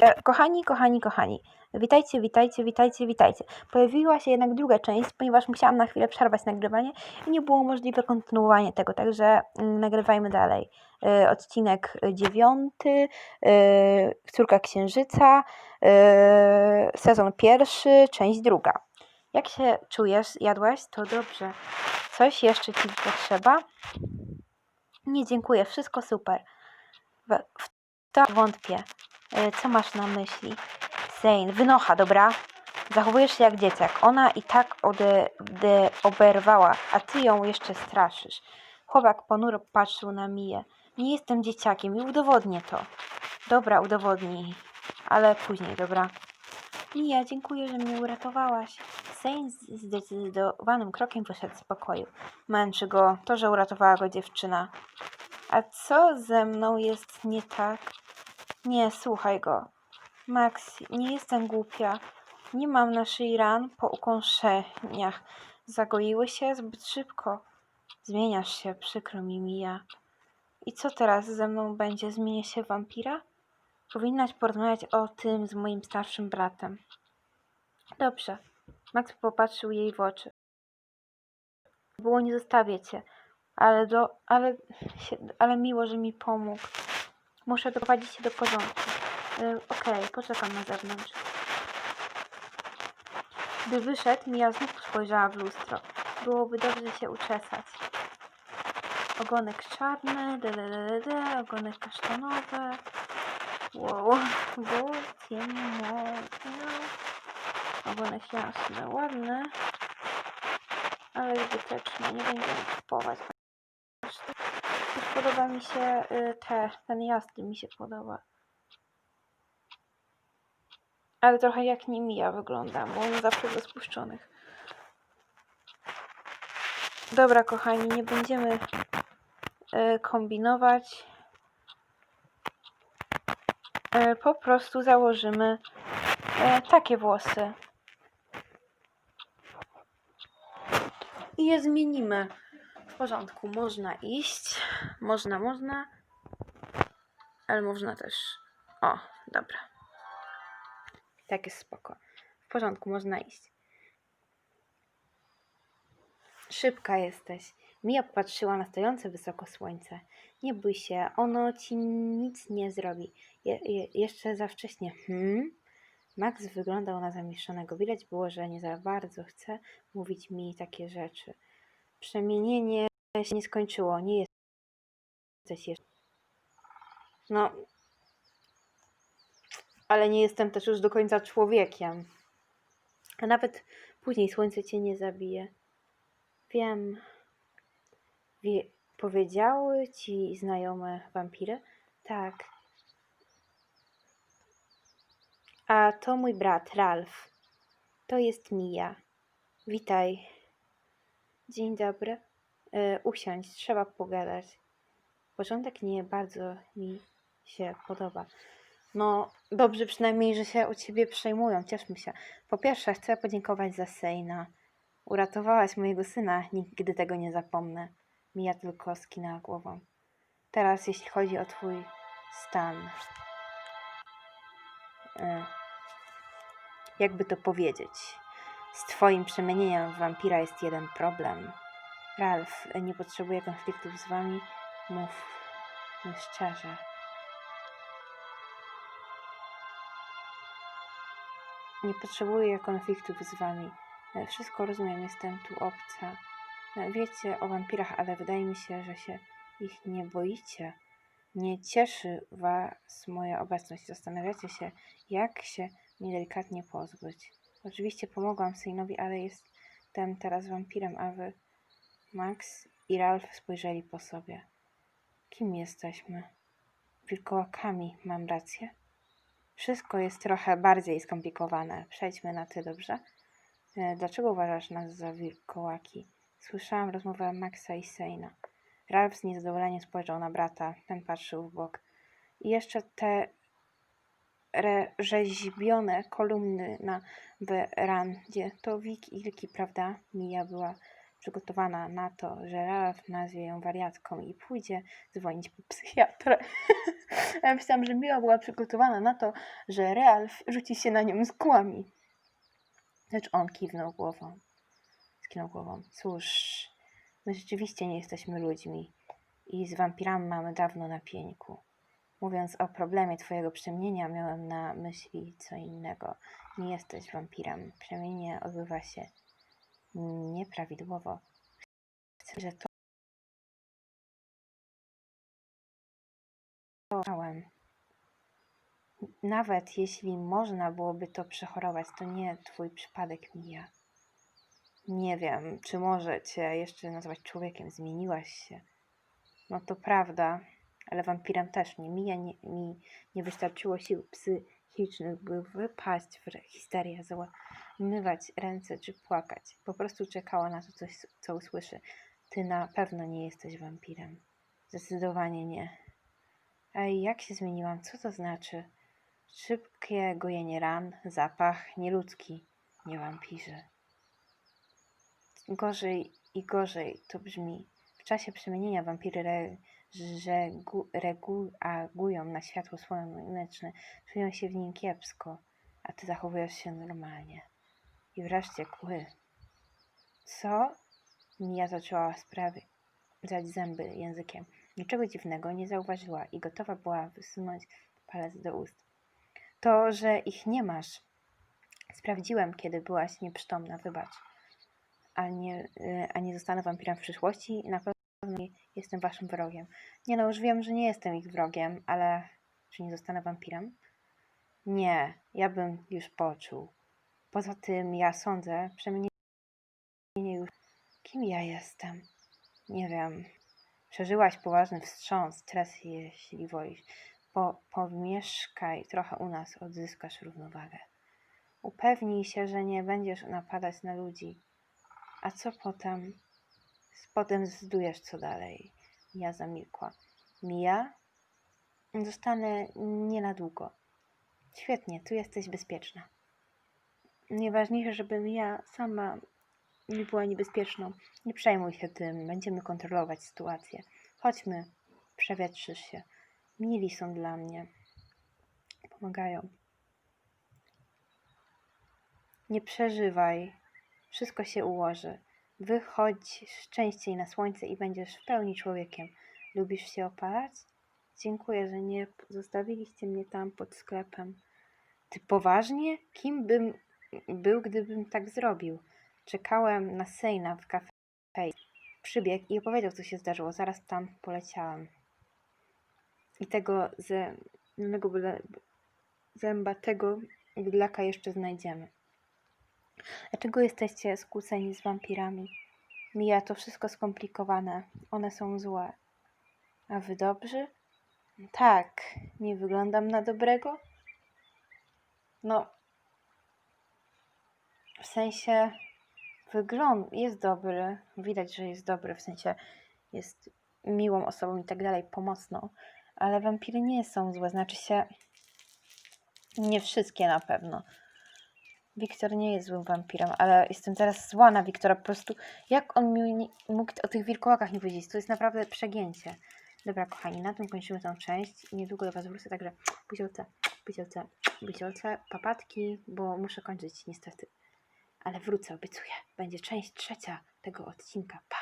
E, Kochani, kochani, kochani, witajcie, witajcie, witajcie, witajcie. Pojawiła się jednak druga część, ponieważ musiałam na chwilę przerwać nagrywanie i nie było możliwe kontynuowanie tego, także mm, nagrywajmy dalej. E, Odcinek dziewiąty, e, Córka Księżyca, sezon pierwszy, część druga. Jak się czujesz? Jadłaś? To dobrze. Coś jeszcze ci potrzeba? Nie, dziękuję, wszystko super. W to wątpię. E, Co masz na myśli? Zane, wynocha, dobra? Zachowujesz się jak dzieciak. Ona i tak ode, oberwała, a ty ją jeszcze straszysz. Chłopak ponuro patrzył na Miję. Nie jestem dzieciakiem i udowodnię to. Dobra, udowodnij. Ale później, dobra? Mija, dziękuję, że mnie uratowałaś. Zane zdecydowanym krokiem wyszedł z pokoju. Męczy go to, że uratowała go dziewczyna. A co ze mną jest nie tak? Nie, słuchaj go. Max, nie jestem głupia. Nie mam na szyi ran po ukąszeniach. Zagoiły się zbyt szybko. Zmieniasz się, przykro mi mija. I co teraz ze mną będzie? Zmienię się wampira? Powinnaś porozmawiać o tym z moim starszym bratem. Dobrze. Max popatrzył jej w oczy. Było nie zostawię cię, ale do, ale, ale miło, że mi pomógł. Muszę doprowadzić się do porządku. Y, Okej, poczekam na zewnątrz. Gdy wyszedł, Mia znów spojrzała w lustro. Byłoby dobrze się uczesać. Ogonek czarny, dededede, ogonek kasztanowy. Wow, było ciemno. No. Ogonek jasny, ładny. Ale zbyteczny, nie będziemy kupować. Podoba mi się y, te, ten jasny mi się podoba. Ale trochę jak nie mija wygląda, bo on zawsze do spuszczonych. Dobra, kochani, nie będziemy y, kombinować. Y, po prostu założymy takie włosy. I je zmienimy. W porządku, można iść. Można, można. Ale można też. O, dobra. Tak jest spoko. W porządku, można iść. Szybka jesteś. Mia popatrzyła na stojące wysoko słońce. Nie bój się, ono ci nic nie zrobi. Je, je, jeszcze za wcześnie. Hmm? Max wyglądał na zamieszanego. Widać było, że nie za bardzo chce mówić mi takie rzeczy. Przemienienie się nie skończyło. Nie No. Ale nie jestem też już do końca człowiekiem. A nawet później słońce cię nie zabije. Wiem. Wie, powiedziały ci znajome wampiry? Tak. A to mój brat, Ralf. To jest Mija. Witaj. Dzień dobry. E, usiądź, trzeba pogadać. Porządek nie bardzo mi się podoba. No, dobrze przynajmniej, że się o ciebie przejmują. Cieszmy się. Po pierwsze, chcę podziękować za Sejna. Uratowałaś mojego syna, nigdy tego nie zapomnę. Mija tylko skinęła głową. Teraz, jeśli chodzi o twój stan. E, jakby to powiedzieć. Z twoim przemienieniem w wampira jest jeden problem. Ralf, nie potrzebuję konfliktów z wami. Mów, mów szczerze. Nie potrzebuję konfliktów z wami. E, Wszystko rozumiem, jestem tu obca. E, Wiecie o wampirach, ale wydaje mi się, że się ich nie boicie. Nie cieszy was moja obecność. Zastanawiacie się, jak się mnie delikatnie pozbyć. Oczywiście pomogłam synowi, ale jestem teraz wampirem, a wy, Max i Ralph spojrzeli po sobie. Kim jesteśmy? Wilkołakami, mam rację? Wszystko jest trochę bardziej skomplikowane. Przejdźmy na ty, dobrze? E, Dlaczego uważasz nas za wilkołaki? Słyszałam rozmowę Maxa i Sejna. Ralph z niezadowoleniem spojrzał na brata. Ten patrzył w bok. I jeszcze te rzeźbione kolumny na werandzie. To Wik i prawda? Mija była przygotowana na to, że Ralph nazwie ją wariatką i pójdzie dzwonić po psychiatrę. ja myślałam, że Mila była przygotowana na to, że Ralph rzuci się na nią z kłami. Lecz on kiwnął głową. Skinął głową. Cóż, my rzeczywiście nie jesteśmy ludźmi i z wampirami mamy dawno na pieńku. Mówiąc o problemie twojego przemienienia, miałem na myśli co innego. Nie jesteś wampirem. Przemienienie odbywa się nieprawidłowo. Chcę, że to Chciałem. Nawet jeśli można byłoby to przechorować, to nie twój przypadek mija. Nie wiem, czy może cię jeszcze nazwać człowiekiem, zmieniłaś się. No to prawda, ale wampirem też nie. Mija nie, mi nie wystarczyło sił psychicznych, by wypaść w histerię, załamywać ręce czy płakać. Po prostu czekała na to, coś, co usłyszy. Ty na pewno nie jesteś wampirem. Zdecydowanie nie. Ej, jak się zmieniłam? Co to znaczy? Szybkie gojenie ran, zapach nieludzki, nie wampirzy. Gorzej i gorzej to brzmi. W czasie przemienienia wampiry żegu, reagują na światło słoneczne, czują się w nim kiepsko, a ty zachowujesz się normalnie. I wreszcie kły. Co? Mia zaczęła sprawdzać zęby językiem. Niczego dziwnego nie zauważyła i gotowa była wysunąć palec do ust. To, że ich nie masz. Sprawdziłem, kiedy byłaś nieprzytomna, wybacz. A nie, y, a nie zostanę wampirem w przyszłości? Na pewno jestem waszym wrogiem. Nie no, już wiem, że nie jestem ich wrogiem, ale czy nie zostanę wampirem? Nie, ja bym już poczuł. Poza tym ja sądzę, przemienienie już... Kim ja jestem? Nie wiem. Przeżyłaś poważny wstrząs, stres, jeśli wolisz. Po, pomieszkaj trochę u nas, odzyskasz równowagę. Upewnij się, że nie będziesz napadać na ludzi. A co potem? Potem zdecydujesz, co dalej. Mia zamilkła. Mia? Zostanę nie na długo. Świetnie, tu jesteś bezpieczna. Najważniejsze, żebym ja sama nie była niebezpieczną. Nie przejmuj się tym, będziemy kontrolować sytuację. Chodźmy, przewietrzysz się. Mili są dla mnie. Pomagają. Nie przeżywaj. Wszystko się ułoży. Wychodź częściej na słońce i będziesz w pełni człowiekiem. Lubisz się opalać? Dziękuję, że nie zostawiliście mnie tam pod sklepem. Ty poważnie? Kim bym był, gdybym tak zrobił? Czekałem na Sejna w kafe. Przybiegł i opowiedział, co się zdarzyło. Zaraz tam poleciałem. I tego zielonego zębatego bydlaka jeszcze znajdziemy. Dlaczego jesteście skłóceni z wampirami? Mija to wszystko skomplikowane. One są złe. A wy dobrzy? Tak. Nie wyglądam na dobrego? No. W sensie wygląd jest dobry. Widać, że jest dobry. W sensie jest miłą osobą i tak dalej, pomocną. Ale wampiry nie są złe. Znaczy się nie wszystkie na pewno. Wiktor nie jest złym wampirem, ale jestem teraz zła na Wiktora. Po prostu, jak on mi nie, mógł o tych wilkołakach nie powiedzieć? To jest naprawdę przegięcie. Dobra, kochani, na tym kończymy tą część. Niedługo do Was wrócę, także buziolce, buziolce, buziolce, papatki, bo muszę kończyć niestety. Ale wrócę, obiecuję. Będzie część trzecia tego odcinka. Pa!